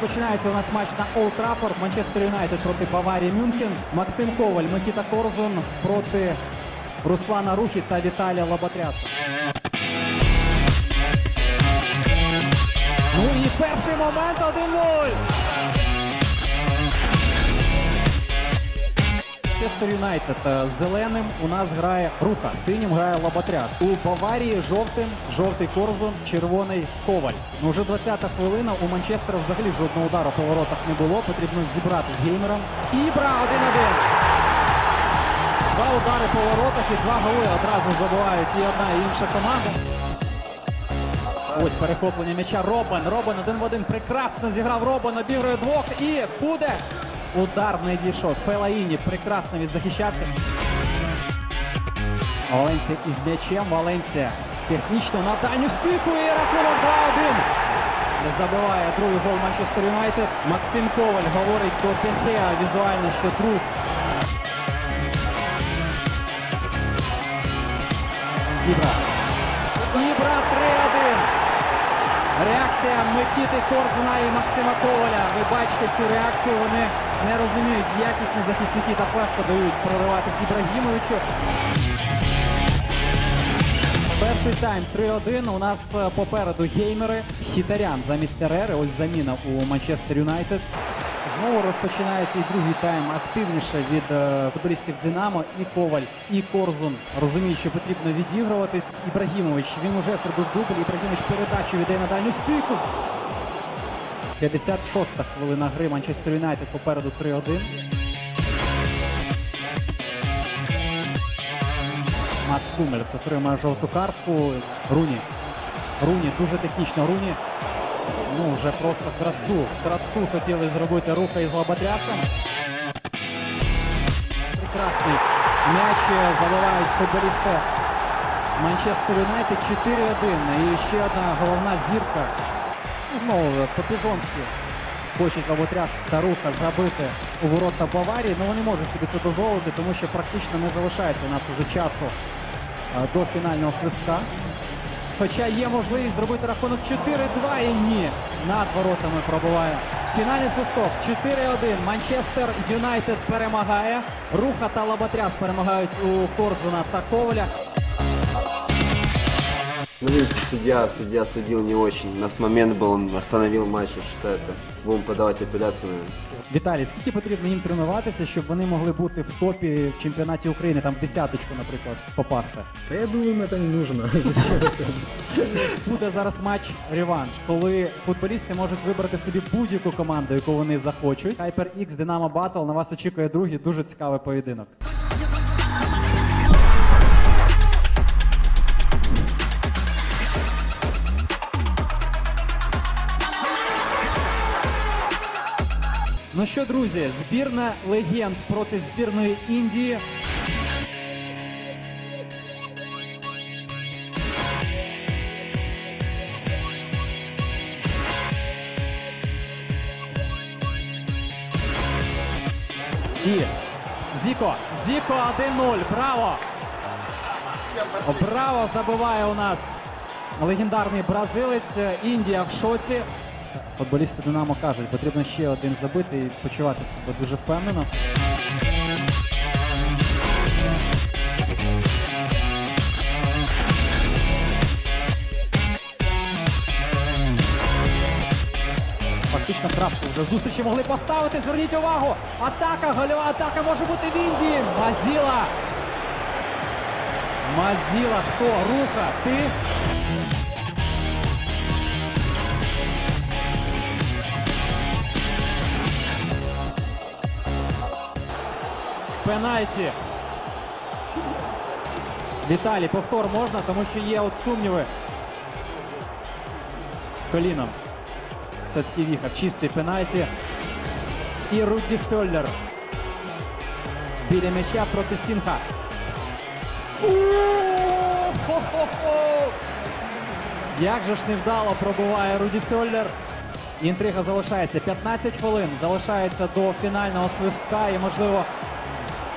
розпочинається у нас матч на Олд Траффорд. Манчестер Юнайтед проти Баварії Мюнхен. Максим Коваль, Микіта Корзун проти Руслана Рухі та Віталія Лоботряса. Ну і перший момент 1-0. Манчестер Юнайтед е, зеленим у нас грає рука, синім грає Лоботряс. У Баварії жовтим, жовтий Корзун, червоний Коваль. Ну вже 20-та хвилина. У Манчестера взагалі жодного удару по воротах не було. Потрібно зібрати з геймером. Ібра 1-1. Два удари по воротах і два голи одразу забувають і одна, і інша команда. Ось перехоплення м'яча Робен. Робен один в один. Прекрасно зіграв Робен, обігрує двох і буде. Удар не дійшов. Фелаїні прекрасно відзахищався. Валенсія із м'ячем. Валенсія технічно на дальню стійку і рахунок 2-1. Не забиває другий гол Манчестер Юнайтед. Максим Коваль говорить до Пехеа візуально, що друг Ібра. Реакція Микіти Корзуна і Максима Коваля. Ви бачите цю реакцію. Вони не розуміють, як їхні захисники так легко дають прориватися Ібрагімовичу. Перший тайм 3-1. У нас е, попереду геймери. Хітарян замість Ерери. Ось заміна у Манчестер Юнайтед. Знову розпочинається і другий тайм активніше від е, футболістів Динамо. І Коваль, і Корзун розуміють, що потрібно відігруватись. Ібрагімович він уже зробив дубль. Ібрагімович передачу віддає на дальню стійку. 56-та хвилина гри Манчестер Юнайтед попереду 3-1. Мац Гумельс отримає жовту картку. Руні. Руні дуже технічно. Руні ну вже просто красу. Красу хотіли зробити руха із лоботрясом. Прекрасний м'яч забивають футболісти Манчестер Юнайтед 4-1. І ще одна головна зірка. Ну, Знову по-піжонськи хочуть лоботряс та руха забити у ворота Баварії. Ну вони можуть собі це дозволити, тому що практично не залишається у нас уже часу до фінального свистка. Хоча є можливість зробити рахунок 4-2 і ні. Над воротами пробуває. Фінальний свисток 4-1. Манчестер Юнайтед перемагає. Руха та Лоботряс перемагають у Корзуна та Коваля. Ну, судья, судья судил не очень. У нас момент был, он остановил матч, я считаю, это. Будем подавать апелляцию, наверное. Віталій, скільки потрібно їм тренуватися, щоб вони могли бути в топі в чемпіонаті України, там в десяточку, наприклад, попасти? Та я думаю, мені це не нужно. Буде зараз матч реванш, коли футболісти можуть вибрати собі будь-яку команду, яку вони захочуть. HyperX Dynamo Battle на вас очікує другий дуже цікавий поєдинок. Ну що, друзі, збірна легенд проти збірної Індії. І Зіко. Зіко 1-0. Браво! Браво забиває у нас легендарний бразилець. Індія в шоці. Футболісти Динамо кажуть, потрібно ще один забити і почувати себе дуже впевнено. Фактично крапку вже зустрічі могли поставити. Зверніть увагу! Атака, гольова атака може бути в Індії. Мазіла. Мазіла, хто? Руха, ти. Пенальті. Віталій, повтор можна, тому що є от сумніви. Коліном. Все-таки Віхар. Чистий пенальті. І Руді Фьоллер. Біля м'яча проти Сінха. Як же ж невдало пробуває Руді Фьоллер. Інтрига залишається. 15 хвилин залишається до фінального свистка і, можливо,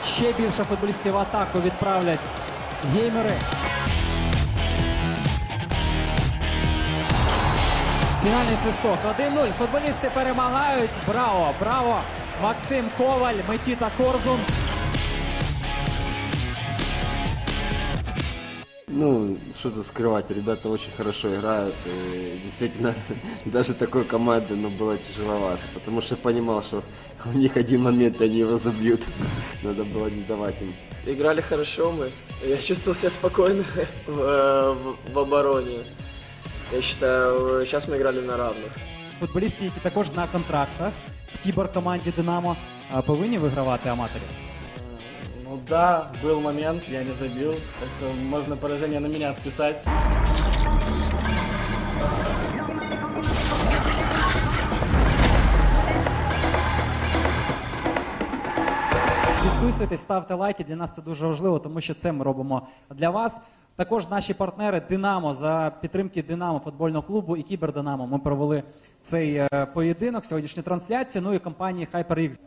ще більше футболістів в атаку відправлять геймери. Фінальний свисток 1-0. Футболісти перемагають. Браво! Браво! Максим Коваль, Микіта Корзун. Ну, что тут скрывать, ребята очень хорошо играют. И действительно, даже такой команды ну, было тяжеловато. Потому что понимал, что у них один момент, и они его забьют. Надо было не давать им. Играли хорошо мы. Я чувствовал себя спокойно в, э, в- в обороне. Я считаю, сейчас мы играли на равных. Футболісти, які також на контрактах в кіберкоманді Динамо, а, повинні вигравати аматорів. Ну да, был момент, я не забил, так что можно поражение на меня списать. Підписуйтесь, ставте лайки. Для нас це дуже важливо, тому що це ми робимо для вас. Також наші партнери Динамо за підтримки Динамо футбольного клубу і Кібердинамо. Ми провели цей е, поєдинок, сьогоднішню трансляцію. Ну і компанії HyperX.